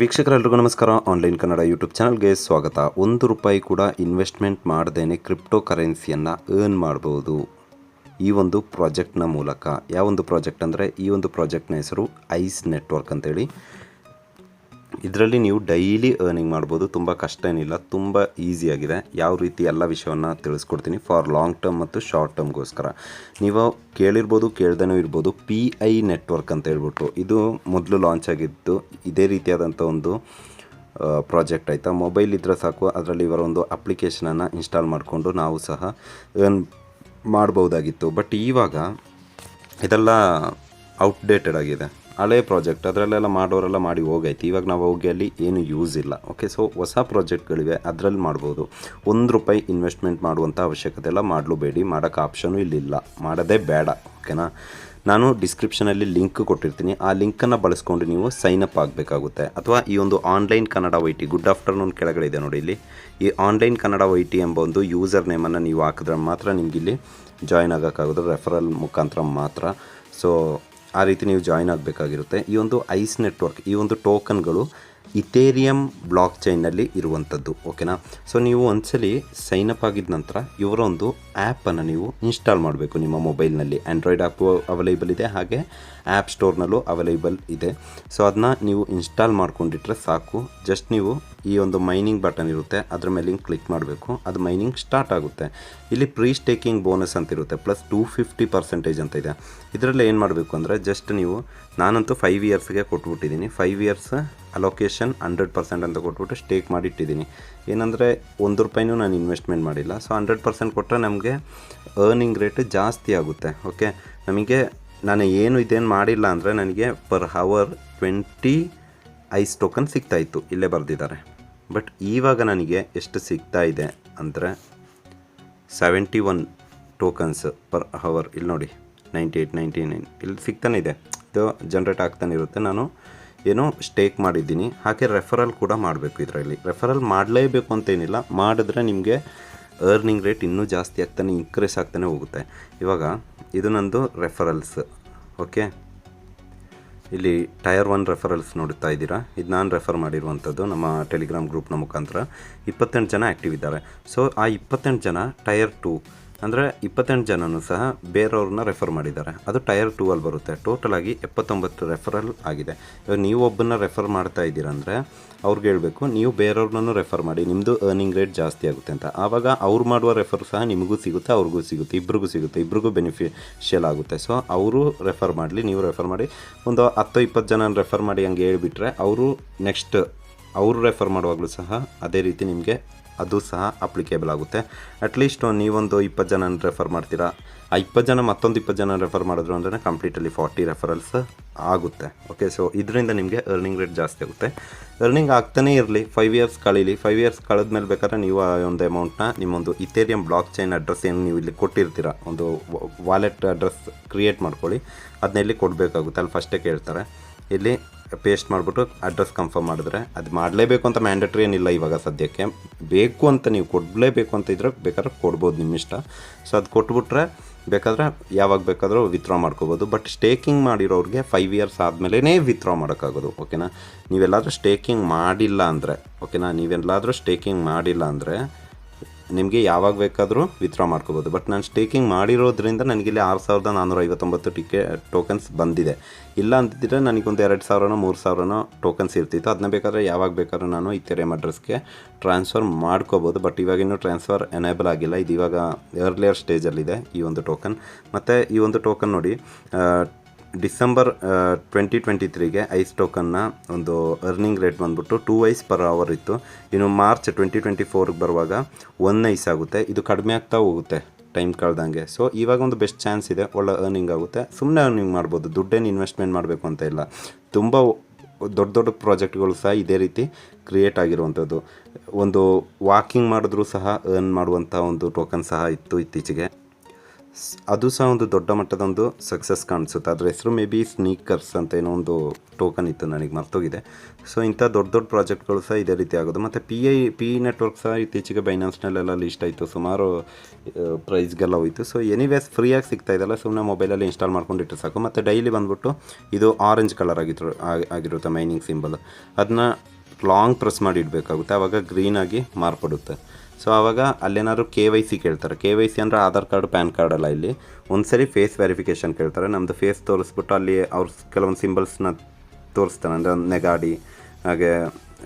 ವೀಕ್ಷಕರೆಲ್ಲರಿಗೂ ನಮಸ್ಕಾರ. Online Kannada YouTube ಚಾನಲ್ಗೆ ಸ್ವಾಗತ. ಒಂದು ರೂಪಾಯಿ ಕೂಡ ಇನ್ವೆಸ್ಟ್ಮೆಂಟ್ ಮಾಡದೇನೆ ಕ್ರಿಪ್ಟೋ ಕರೆನ್ಸಿಯನ್ನು ಅರ್ನ್ ಮಾಡ್ಬೋದು. ಈ ಒಂದು ಪ್ರಾಜೆಕ್ಟ್ನ ಮೂಲಕ. ಯಾವೊಂದು ಪ್ರಾಜೆಕ್ಟ್ ಅಂದರೆ ಈ ಒಂದು ಪ್ರಾಜೆಕ್ಟ್ನ ಹೆಸರು ಐಸ್ ನೆಟ್ವರ್ಕ್ ಅಂತೇಳಿ. ಇದರಲ್ಲಿ ನೀವು ಡೈಲಿ ಅರ್ನಿಂಗ್ ಮಾಡ್ಬೋದು. ತುಂಬ ಕಷ್ಟ ಏನಿಲ್ಲ. ತುಂಬ ಈಸಿಯಾಗಿದೆ ಯಾವ ರೀತಿ ಎಲ್ಲ ವಿಷಯವನ್ನು ತಿಳಿಸ್ಕೊಡ್ತೀನಿ. ಫಾರ್ ಲಾಂಗ್ ಟರ್ಮ್ ಮತ್ತು ಶಾರ್ಟ್ ಟರ್ಮ್ಗೋಸ್ಕರ ನೀವು ಕೇಳಿರ್ಬೋದು, ಕೇಳ್ದೇನೂ ಇರ್ಬೋದು. ಪಿ ಐ ನೆಟ್ವರ್ಕ್ ಅಂತ ಹೇಳ್ಬಿಟ್ಟು ಇದು ಮೊದಲು ಲಾಂಚ್ ಆಗಿದ್ದು, ಇದೇ ರೀತಿಯಾದಂಥ ಒಂದು ಪ್ರಾಜೆಕ್ಟ್ ಆಯಿತಾ. ಮೊಬೈಲ್ ಇದ್ದರೆ ಸಾಕು. ಅದರಲ್ಲಿ ಇವರ ಒಂದು ಅಪ್ಲಿಕೇಶನನ್ನು ಇನ್ಸ್ಟಾಲ್ ಮಾಡಿಕೊಂಡು ನಾವು ಸಹ ಅರ್ನ್ ಮಾಡ್ಬೋದಾಗಿತ್ತು ಬಟ್ ಇವಾಗ ಇದೆಲ್ಲ ಔಟ್ಡೇಟೆಡ್ ಆಗಿದೆ. ಹಳೆ ಪ್ರಾಜೆಕ್ಟ್ ಅದರಲ್ಲೆಲ್ಲ ಮಾಡೋರೆಲ್ಲ ಮಾಡಿ ಹೋಗೈತೆ. ಇವಾಗ ನಾವು ಹೋಗಿ ಅಲ್ಲಿ ಏನು ಯೂಸ್ ಇಲ್ಲ. ಓಕೆ ಸೊ ಹೊಸ ಪ್ರಾಜೆಕ್ಟ್ಗಳಿವೆ ಅದರಲ್ಲಿ ಮಾಡ್ಬೋದು. ಒಂದು ರೂಪಾಯಿ ಇನ್ವೆಸ್ಟ್ಮೆಂಟ್ ಮಾಡುವಂಥ ಅವಶ್ಯಕತೆ ಎಲ್ಲ ಮಾಡಲೂಬೇಡಿ. ಮಾಡೋಕ್ಕೆ ಆಪ್ಷನು ಇಲ್ಲಿಲ್ಲ. ಮಾಡೋದೇ ಬೇಡ ಓಕೆನಾ ನಾನು ಡಿಸ್ಕ್ರಿಪ್ಷನಲ್ಲಿ ಲಿಂಕ್ ಕೊಟ್ಟಿರ್ತೀನಿ. ಆ ಲಿಂಕನ್ನು ಬಳಸ್ಕೊಂಡು ನೀವು ಸೈನ್ ಅಪ್ ಆಗಬೇಕಾಗುತ್ತೆ. ಅಥವಾ ಈ ಒಂದು online Kannada Y T good afternoon ಕೆಳಗಡೆ ನೋಡಿ ಇಲ್ಲಿ. ಈ ಆನ್ಲೈನ್ ಕನ್ನಡ ವೈ ಟಿ ಎಂಬ ಒಂದು ಯೂಸರ್ ನೇಮನ್ನು ನೀವು ಹಾಕಿದ್ರೆ ಮಾತ್ರ ನಿಮಗಿಲ್ಲಿ ಜಾಯ್ನ್ ಆಗೋಕ್ಕಾಗೋದು. ರೆಫರಲ್ ಮುಖಾಂತರ ಮಾತ್ರ. ಸೊ ಆ ರೀತಿ ನೀವು ಜಾಯ್ನ್ ಆಗಬೇಕಾಗಿರುತ್ತೆ. ಈ ಒಂದು ಐಸ್ ನೆಟ್ವರ್ಕ್ ಈ ಒಂದು ಟೋಕನ್ಗಳು ಇಥೇರಿಯಂ ಬ್ಲಾಕ್ ಚೈನಲ್ಲಿ ಇರುವಂಥದ್ದು, ಓಕೆನಾ? ಸೊ ನೀವು ಒಂದ್ಸಲಿ ಸೈನ್ ಅಪ್ ಆಗಿದ ನಂತರ ಇವರ ಒಂದು ಆ್ಯಪನ್ನು ನೀವು ಇನ್ಸ್ಟಾಲ್ ಮಾಡಬೇಕು ನಿಮ್ಮ ಮೊಬೈಲ್ನಲ್ಲಿ. ಆ್ಯಂಡ್ರಾಯ್ಡ್ ಆ್ಯಪು ಅವೈಲೇಬಲ್ ಇದೆ, ಹಾಗೆ ಆ್ಯಪ್ ಸ್ಟೋರ್ನಲ್ಲೂ ಅವೈಲೇಬಲ್ ಇದೆ. ಸೊ ಅದನ್ನ ನೀವು ಇನ್ಸ್ಟಾಲ್ ಮಾಡ್ಕೊಂಡಿಟ್ರೆ ಸಾಕು. ಜಸ್ಟ್ ನೀವು ಈ ಒಂದು ಮೈನಿಂಗ್ ಬಟನ್ ಇರುತ್ತೆ, ಅದ್ರ ಮೇಲೆ ಕ್ಲಿಕ್ ಮಾಡಬೇಕು. ಅದು ಮೈನಿಂಗ್ ಸ್ಟಾರ್ಟ್ ಆಗುತ್ತೆ. ಇಲ್ಲಿ ಪ್ರೀ ಸ್ಟೇಕಿಂಗ್ ಬೋನಸ್ ಅಂತ ಇರುತ್ತೆ ಪ್ಲಸ್ ಟೂ ಫಿಫ್ಟಿ ಪರ್ಸೆಂಟೇಜ್ ಅಂತ ಇದೆ. ಇದರಲ್ಲಿ ಏನು ಮಾಡಬೇಕು ಅಂದರೆ ಜಸ್ಟ್ ನೀವು ನಾನಂತೂ ಫೈವ್ ಇಯರ್ಸ್ಗೆ ಕೊಟ್ಬಿಟ್ಟಿದ್ದೀನಿ. Five years allocation hundred percent ಅಂತ ಕೊಟ್ಬಿಟ್ಟು ಸ್ಟೇಕ್ ಮಾಡಿ ಇಟ್ಟಿದ್ದೀನಿ. ಏನಂದರೆ ಒಂದು ರೂಪಾಯಿನೂ ನಾನು ಇನ್ವೆಸ್ಟ್ಮೆಂಟ್ ಮಾಡಿಲ್ಲ. ಸೊ ಹಂಡ್ರೆಡ್ ಪರ್ಸೆಂಟ್ ಕೊಟ್ಟರೆ ನಮಗೆ ಅರ್ನಿಂಗ್ ರೇಟ್ ಜಾಸ್ತಿ ಆಗುತ್ತೆ. ಓಕೆ ನಮಗೆ, ನಾನು ಏನು ಇದೇನು ಮಾಡಿಲ್ಲ ಅಂದರೆ ನನಗೆ per hour twenty ice token ಸಿಗ್ತಾಯಿತ್ತು ಇಲ್ಲೇ ಬರೆದಿದ್ದಾರೆ. ಬಟ್ ಇವಾಗ ನನಗೆ ಎಷ್ಟು ಸಿಗ್ತಾ ಇದೆ ಅಂದರೆ seventy one tokens per hour ಇಲ್ಲಿ ನೋಡಿ ನೈಂಟಿ ಏಯ್ಟ್ ನೈಂಟಿ ನೈನ್ ಇಲ್ಲಿ ಸಿಗ್ತಾನೆ ಇದೆ. ಇದು ಜನ್ರೇಟ್ ಆಗ್ತಾನೆ ಇರುತ್ತೆ. ನಾನು ಏನೋ ಸ್ಟೇಕ್ ಮಾಡಿದ್ದೀನಿ. ಹಾಗೆ ರೆಫರಲ್ ಕೂಡ ಮಾಡಬೇಕು ಇದರಲ್ಲಿ. ರೆಫರಲ್ ಮಾಡಲೇಬೇಕು ಅಂತೇನಿಲ್ಲ. ಮಾಡಿದ್ರೆ ನಿಮಗೆ ಅರ್ನಿಂಗ್ ರೇಟ್ ಇನ್ನೂ ಜಾಸ್ತಿ ಆಗ್ತಾನೆ ಇನ್ಕ್ರೀಸ್ ಆಗ್ತಾನೆ ಹೋಗುತ್ತೆ. ಇವಾಗ ಇದು ನಂದು ರೆಫರಲ್ಸ್ ಓಕೆ ಇಲ್ಲಿ ಟಯರ್ ಒನ್ ರೆಫರಲ್ಸ್ ನೋಡ್ತಾ ಇದ್ದೀರಾ? ಇದು ನಾನು ರೆಫರ್ ಮಾಡಿರುವಂಥದ್ದು ನಮ್ಮ ಟೆಲಿಗ್ರಾಮ್ ಗ್ರೂಪ್ನ ಮುಖಾಂತರ. ಇಪ್ಪತ್ತೆಂಟು ಜನ ಆ್ಯಕ್ಟಿವ್ ಇದ್ದಾರೆ. ಸೊ ಆ ಇಪ್ಪತ್ತೆಂಟು ಜನ ಟಯರ್ ಟೂ ಅಂದರೆ ಇಪ್ಪತ್ತೆಂಟು ಜನನೂ ಸಹ ಬೇರೆಯವ್ರನ್ನ ರೆಫರ್ ಮಾಡಿದ್ದಾರೆ. ಅದು ಟಯರ್ ಟೂ ಅಲ್ಲಿ ಬರುತ್ತೆ. ಟೋಟಲ್ ಆಗಿ ಎಪ್ಪತ್ತೊಂಬತ್ತು ರೆಫರಲ್ ಆಗಿದೆ. ಇವಾಗ ನೀವು ಒಬ್ಬನ್ನ ರೆಫರ್ ಮಾಡ್ತಾ ಇದ್ದೀರಂದರೆ ಅವ್ರಿಗೆ ಹೇಳಬೇಕು, ನೀವು ಬೇರೆಯವ್ರನ್ನೂ ರೆಫರ್ ಮಾಡಿ ನಿಮ್ಮದು ಅರ್ನಿಂಗ್ ರೇಟ್ ಜಾಸ್ತಿ ಆಗುತ್ತೆ ಅಂತ. ಆವಾಗ ಅವ್ರು ಮಾಡುವ ರೆಫರ್ ಸಹ ನಿಮಗೂ ಸಿಗುತ್ತೆ, ಅವ್ರಿಗೂ ಸಿಗುತ್ತೆ, ಇಬ್ರಿಗೂ ಸಿಗುತ್ತೆ, ಇಬ್ರಿಗೂ ಬೆನಿಫಿಷಿಯಲ್ ಆಗುತ್ತೆ. ಸೊ ಅವರು ರೆಫರ್ ಮಾಡಲಿ, ನೀವು ರೆಫರ್ ಮಾಡಿ. ಒಂದು ಹತ್ತು ಇಪ್ಪತ್ತು ಜನ ರೆಫರ್ ಮಾಡಿ ಹಂಗೆ ಹೇಳಿಬಿಟ್ರೆ, ಅವರು ನೆಕ್ಸ್ಟ್ ಅವರು ರೆಫರ್ ಮಾಡುವಾಗಲೂ ಸಹ ಅದೇ ರೀತಿ ನಿಮಗೆ ಅದು ಸಹ ಅಪ್ಲಿಕೇಬಲ್ ಆಗುತ್ತೆ. ಅಟ್ಲೀಸ್ಟ್ ನೀವೊಂದು ಇಪ್ಪತ್ತು ಜನ ರೆಫರ್ ಮಾಡ್ತೀರಾ? ಆ ಇಪ್ಪತ್ತು ಜನ ಮತ್ತೊಂದು ಇಪ್ಪತ್ತು ಜನ ರೆಫರ್ ಮಾಡಿದ್ರು ಅಂದರೆ ಕಂಪ್ಲೀಟಲ್ಲಿ ಫಾರ್ಟಿ ರೆಫರಲ್ಸ್ ಆಗುತ್ತೆ. ಓಕೆ ಸೊ ಇದರಿಂದ ನಿಮಗೆ ಅರ್ನಿಂಗ್ ರೇಟ್ ಜಾಸ್ತಿ ಆಗುತ್ತೆ. ಅರ್ನಿಂಗ್ ಆಗ್ತಾನೇ ಇರಲಿ. ಫೈವ್ ಇಯರ್ಸ್ ಕಳೀಲಿ. ಫೈವ್ ಇಯರ್ಸ್ ಕಳೆದ್ಮೇಲೆ ಬೇಕಾದ್ರೆ ನೀವು ಆ ಒಂದು ಅಮೌಂಟ್ನ ನಿಮ್ಮೊಂದು ಇಥೇರಿಯಂ ಬ್ಲಾಕ್ ಚೈನ್ ಅಡ್ರೆಸ್ ಏನು ನೀವು ಇಲ್ಲಿ ಕೊಟ್ಟಿರ್ತೀರ? ಒಂದು ವಾಲೆಟ್ ಅಡ್ರೆಸ್ ಕ್ರಿಯೇಟ್ ಮಾಡ್ಕೊಳ್ಳಿ. ಅದನ್ನ ಇಲ್ಲಿ ಕೊಡಬೇಕಾಗುತ್ತೆ. ಅಲ್ಲಿ ಫಸ್ಟೇ ಕೇಳ್ತಾರೆ. ಇಲ್ಲಿ ಪೇಸ್ಟ್ ಮಾಡಿಬಿಟ್ಟು ಅಡ್ರೆಸ್ ಕನ್ಫರ್ಮ್ ಮಾಡಿದ್ರೆ ಅದು ಮಾಡಲೇಬೇಕು ಅಂತ ಮ್ಯಾಂಡೇಟ್ರಿ ಏನಿಲ್ಲ ಇವಾಗ ಸದ್ಯಕ್ಕೆ. ಬೇಕು ಅಂತ ನೀವು ಕೊಡಲೇಬೇಕು ಅಂತ ಇದ್ರೆ ಬೇಕಾದ್ರೆ ಕೊಡ್ಬೋದು ನಿಮ್ಮ ಇಷ್ಟ ಸೊ ಅದು ಕೊಟ್ಬಿಟ್ರೆ ಬೇಕಾದ್ರೆ ಯಾವಾಗ ಬೇಕಾದರೂ ವಿತ್ಡ್ರಾ ಮಾಡ್ಕೋಬೋದು. ಬಟ್ ಸ್ಟೇಕಿಂಗ್ ಮಾಡಿರೋರಿಗೆ ಫೈವ್ ಇಯರ್ಸ್ ಆದಮೇಲೆ ವಿತ್ಡ್ರಾ ಮಾಡೋಕ್ಕಾಗೋದು ಓಕೆನಾ ನೀವೆಲ್ಲಾದರೂ ಸ್ಟೇಕಿಂಗ್ ಮಾಡಿಲ್ಲ ಅಂದರೆ ಓಕೆನಾ ನೀವೆಲ್ಲಾದರೂ ಸ್ಟೇಕಿಂಗ್ ಮಾಡಿಲ್ಲ ಅಂದರೆ ನಿಮಗೆ ಯಾವಾಗ ಬೇಕಾದರೂ ವಿತ್ಡ್ರಾ ಮಾಡ್ಕೋಬೋದು. ಬಟ್ ನಾನು ಸ್ಟೇಕಿಂಗ್ ಮಾಡಿರೋದ್ರಿಂದ ನನಗಿಲ್ಲಿ ಆರು ಸಾವಿರದ ನಾನ್ನೂರ ಐವತ್ತೊಂಬತ್ತು ಟಿಕೆ ಟೋಕನ್ಸ್ ಬಂದಿದೆ. ಇಲ್ಲ ಅಂತಿದ್ದರೆ ನನಗೊಂದು ಎರಡು ಸಾವಿರನೋ, ಮೂರು ಸಾವಿರನೋ ಟೋಕನ್ಸ್ ಇರ್ತಿತ್ತು. ಅದನ್ನ ಬೇಕಾದರೆ ಯಾವಾಗ ಬೇಕಾದ್ರೂ ನಾನು ಇಥೇರಿಯಂ ಅಡ್ರೆಸ್ಗೆ ಟ್ರಾನ್ಸ್ಫರ್ ಮಾಡ್ಕೋಬೋದು. ಬಟ್ ಇವಾಗ ಇನ್ನೂ ಟ್ರಾನ್ಸ್ಫರ್ ಎನೇಬಲ್ ಆಗಿಲ್ಲ. ಇದು ಇವಾಗ ಎರ್ಲಿಯರ್ ಸ್ಟೇಜಲ್ಲಿದೆ ಈ ಒಂದು ಟೋಕನ್ ಮತ್ತು ಈ ಒಂದು ಟೋಕನ್ ನೋಡಿ ಡಿಸೆಂಬರ್ ಟ್ವೆಂಟಿ ಟ್ವೆಂಟಿ ತ್ರೀಗೆ ಐಸ್ ಟೋಕನ್ನ ಒಂದು ಅರ್ನಿಂಗ್ ರೇಟ್ ಬಂದ್ಬಿಟ್ಟು ಟೂ ಐಸ್ ಪರ್ ಅವರ್ ಇತ್ತು. ಇನ್ನು ಮಾರ್ಚ್ ಟ್ವೆಂಟಿ ಟ್ವೆಂಟಿ ಫೋರ್ಗೆ ಬರುವಾಗ ಒನ್ ಐಸ್ ಆಗುತ್ತೆ. ಇದು ಕಡಿಮೆ ಆಗ್ತಾ ಹೋಗುತ್ತೆ ಟೈಮ್ ಕಳೆದಂಗೆ. ಸೊ ಇವಾಗ ಒಂದು ಬೆಸ್ಟ್ ಚಾನ್ಸ್ ಇದೆ. ಒಳ್ಳೆ ಅರ್ನಿಂಗ್ ಆಗುತ್ತೆ. ಸುಮ್ಮನೆ ಅರ್ನಿಂಗ್ ಮಾಡ್ಬೋದು. ದುಡ್ಡೇನು ಇನ್ವೆಸ್ಟ್ಮೆಂಟ್ ಮಾಡಬೇಕು ಅಂತ ಇಲ್ಲ. ತುಂಬ ದೊಡ್ಡ ದೊಡ್ಡ ಪ್ರಾಜೆಕ್ಟ್ಗಳು ಸಹ ಇದೇ ರೀತಿ ಕ್ರಿಯೇಟ್ ಆಗಿರುವಂಥದ್ದು. ಒಂದು ವಾಕಿಂಗ್ ಮಾಡಿದ್ರೂ ಸಹ ಅರ್ನ್ ಮಾಡುವಂಥ ಒಂದು ಟೋಕನ್ ಸಹ ಇತ್ತು ಇತ್ತೀಚೆಗೆ. ಅದು ಸಹ ಒಂದು ದೊಡ್ಡ ಮಟ್ಟದ ಒಂದು ಸಕ್ಸಸ್ ಕಾಣಿಸುತ್ತೆ. ಅದರ ಹೆಸರು ಮೇ ಬಿ ಸ್ನೀಕರ್ಸ್ ಅಂತ ಏನೋ ಒಂದು ಟೋಕನ್ ಇತ್ತು ನನಗೆ, ಮರ್ತೋಗಿದೆ. ಸೊ ಇಂಥ ದೊಡ್ಡ ದೊಡ್ಡ ಪ್ರಾಜೆಕ್ಟ್ಗಳು ಸಹ ಇದೇ ರೀತಿ ಆಗೋದು. ಮತ್ತು P I P E network ಸಹ ಇತ್ತೀಚೆಗೆ ಬೈನಾನ್ಸ್ನಲ್ಲೆಲ್ಲ ಲಿಸ್ಟ್ ಆಯಿತು. ಸುಮಾರು ಪ್ರೈಸ್ಗೆಲ್ಲ ಹೋಯಿತು. ಸೊ ಎನಿವೇಸ್ ಫ್ರೀಯಾಗಿ ಸಿಗ್ತಾ ಇದೆಲ್ಲ ಸುಮ್ಮನೆ ಮೊಬೈಲಲ್ಲಿ ಇನ್ಸ್ಟಾಲ್ ಮಾಡ್ಕೊಂಡಿಟ್ಟು ಸಾಕು. ಮತ್ತು ಡೈಲಿ ಬಂದ್ಬಿಟ್ಟು ಇದು ಆರೆಂಜ್ ಕಲರ್ ಆಗಿತ್ತು ಆಗಿ- ಆಗಿರುತ್ತೆ ಮೈನಿಂಗ್ ಸಿಂಬಲ್ ಅದನ್ನ ಲಾಂಗ್ ಪ್ರೆಸ್ ಮಾಡಿ ಇಡಬೇಕಾಗುತ್ತೆ. ಆವಾಗ ಗ್ರೀನಾಗಿ ಮಾರ್ಪಡುತ್ತೆ. ಸೊ ಆವಾಗ ಅಲ್ಲೇನಾದ್ರು ಕೆ ವೈ ಸಿ ಕೇಳ್ತಾರೆ. ಕೆ ವೈ ಸಿ ಅಂದರೆ ಆಧಾರ್ ಕಾರ್ಡ್, ಪ್ಯಾನ್ ಕಾರ್ಡ್ ಅಲ್ಲ ಇಲ್ಲಿ. ಒಂದ್ಸರಿ ಫೇಸ್ ವೆರಿಫಿಕೇಷನ್ ಕೇಳ್ತಾರೆ. ನಮ್ಮದು ಫೇಸ್ ತೋರಿಸ್ಬಿಟ್ಟು ಅಲ್ಲಿ ಅವ್ರು ಕೆಲವೊಂದು ಸಿಂಬಲ್ಸ್ನ ತೋರಿಸ್ತಾರೆ ಅಂದರೆ ನೆಗಾಡಿ, ಹಾಗೆ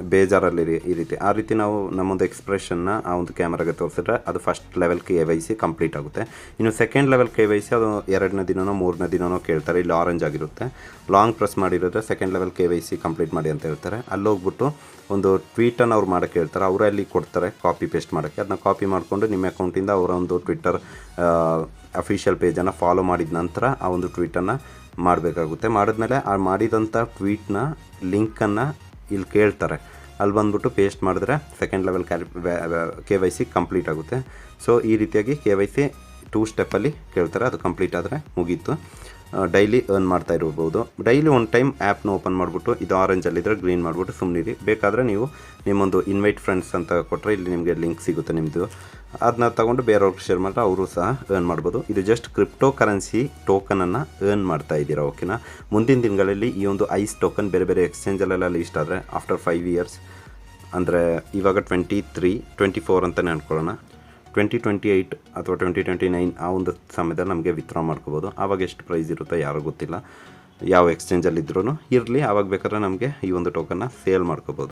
ಬೇಜಾರಲ್ಲಿ ಈ- ರೀತಿ. ಆ ರೀತಿ ನಾವು ನಮ್ಮೊಂದು ಎಕ್ಸ್ಪ್ರೆಷನ್ನ ಆ ಒಂದು ಕ್ಯಾಮ್ರಾಗೆ ತೋರಿಸಿದ್ರೆ ಅದು first level K Y C complete ಆಗುತ್ತೆ. ಇನ್ನು second level K Y C ಅದು ಎರಡನೇ ದಿನನೋ, ಮೂರನೇ ದಿನನೋ ಕೇಳ್ತಾರೆ. ಇಲ್ಲಿ ಆರೆಂಜ್ ಆಗಿರುತ್ತೆ. Long press ಮಾಡಿರೋದ್ರೆ second level K Y C complete ಮಾಡಿ ಅಂತ ಹೇಳ್ತಾರೆ. ಅಲ್ಲಿ ಹೋಗ್ಬಿಟ್ಟು ಒಂದು ಟ್ವೀಟನ್ನು ಅವ್ರು ಮಾಡೋಕ್ಕೆ ಹೇಳ್ತಾರೆ. ಅವರೇ ಅಲ್ಲಿ ಕೊಡ್ತಾರೆ ಕಾಪಿ ಪೇಸ್ಟ್ ಮಾಡೋಕ್ಕೆ. ಅದನ್ನ ಕಾಪಿ ಮಾಡಿಕೊಂಡು ನಿಮ್ಮ ಅಕೌಂಟಿಂದ ಅವರ ಒಂದು ಟ್ವಿಟ್ಟರ್ ಅಫಿಷಿಯಲ್ ಪೇಜನ್ನು ಫಾಲೋ ಮಾಡಿದ ನಂತರ ಆ ಒಂದು ಟ್ವೀಟನ್ನು ಮಾಡಬೇಕಾಗುತ್ತೆ. ಮಾಡಿದ್ಮೇಲೆ ಆ ಮಾಡಿದಂಥ ಟ್ವೀಟ್ನ ಲಿಂಕನ್ನು ಇಲ್ಲಿ ಕೇಳ್ತಾರೆ. ಅಲ್ಲಿ ಬಂದ್ಬಿಟ್ಟು ಪೇಸ್ಟ್ ಮಾಡಿದ್ರೆ second level carry K Y C complete ಆಗುತ್ತೆ. ಸೊ ಈ ರೀತಿಯಾಗಿ ಕೆ ವೈ ಸಿ ಟೂ ಸ್ಟೆಪ್ಪಲ್ಲಿ ಕೇಳ್ತಾರೆ. ಅದು ಕಂಪ್ಲೀಟ್ ಆದರೆ ಮುಗೀತು. ಡೈಲಿ ಅರ್ನ್ ಮಾಡ್ತಾ ಇರ್ಬೋದು ಡೈಲಿ ಒಂದು ಟೈಮ್ ಆ್ಯಪ್ನ ಓಪನ್ ಮಾಡಿಬಿಟ್ಟು, ಇದು ಆರೆಂಜಲ್ಲಿದ್ದರೆ ಗ್ರೀನ್ ಮಾಡಿಬಿಟ್ಟು ಸುಮ್ಮನಿರಿ ಬೇಕಾದರೆ ನೀವು ನಿಮ್ಮೊಂದು ಇನ್ವೈಟ್ ಫ್ರೆಂಡ್ಸ್ ಅಂತ ಕೊಟ್ಟರೆ ಇಲ್ಲಿ ನಿಮಗೆ ಲಿಂಕ್ ಸಿಗುತ್ತೆ ನಿಮ್ಮದು ಅದನ್ನ ತಗೊಂಡು ಬೇರೆಯವ್ರಿಗೆ ಶೇರ್ ಮಾಡಿದ್ರೆ ಅವರು ಸಹ ಅರ್ನ್ ಮಾಡ್ಬೋದು. ಇದು ಜಸ್ಟ್ ಕ್ರಿಪ್ಟೋ ಕರೆನ್ಸಿ ಟೋಕನನ್ನು ಅರ್ನ್ ಮಾಡ್ತಾ ಇದ್ದೀರಾ ಓಕೆನಾ ಮುಂದಿನ ದಿನಗಳಲ್ಲಿ ಈ ಒಂದು ಐಸ್ ಟೋಕನ್ ಬೇರೆ ಬೇರೆ ಎಕ್ಸ್ಚೇಂಜಲ್ಲೆಲ್ಲ ಲಿಸ್ಟ್ ಆದರೆ ಆಫ್ಟರ್ ಫೈವ್ ಇಯರ್ಸ್ ಅಂದರೆ ಇವಾಗ ಟ್ವೆಂಟಿ ತ್ರೀ ಟ್ವೆಂಟಿ ಫೋರ್ ಅಂತಲೇ ಅನ್ಕೊಳ್ಳೋಣ. ಟ್ವೆಂಟಿ ಟ್ವೆಂಟಿ ಏಯ್ಟ್ ಅಥವಾ ಟ್ವೆಂಟಿ ಟ್ವೆಂಟಿ ನೈನ್ ಆ ಒಂದು ಸಮಯದಲ್ಲಿ ನಮಗೆ ವಿತ್ಡ್ರಾ ಮಾಡ್ಕೋಬೋದು. ಆವಾಗ ಎಷ್ಟು ಪ್ರೈಸ್ ಇರುತ್ತೆ ಯಾರಿಗೂ ಗೊತ್ತಿಲ್ಲ. ಯಾವ ಎಕ್ಸ್ಚೇಂಜಲ್ಲಿ ಇದ್ರೂ ಇರಲಿ. ಆವಾಗ ಬೇಕಾದ್ರೆ ನಮಗೆ ಈ ಒಂದು ಟೋಕನ್ನ ಸೇಲ್ ಮಾಡ್ಕೋಬೋದು.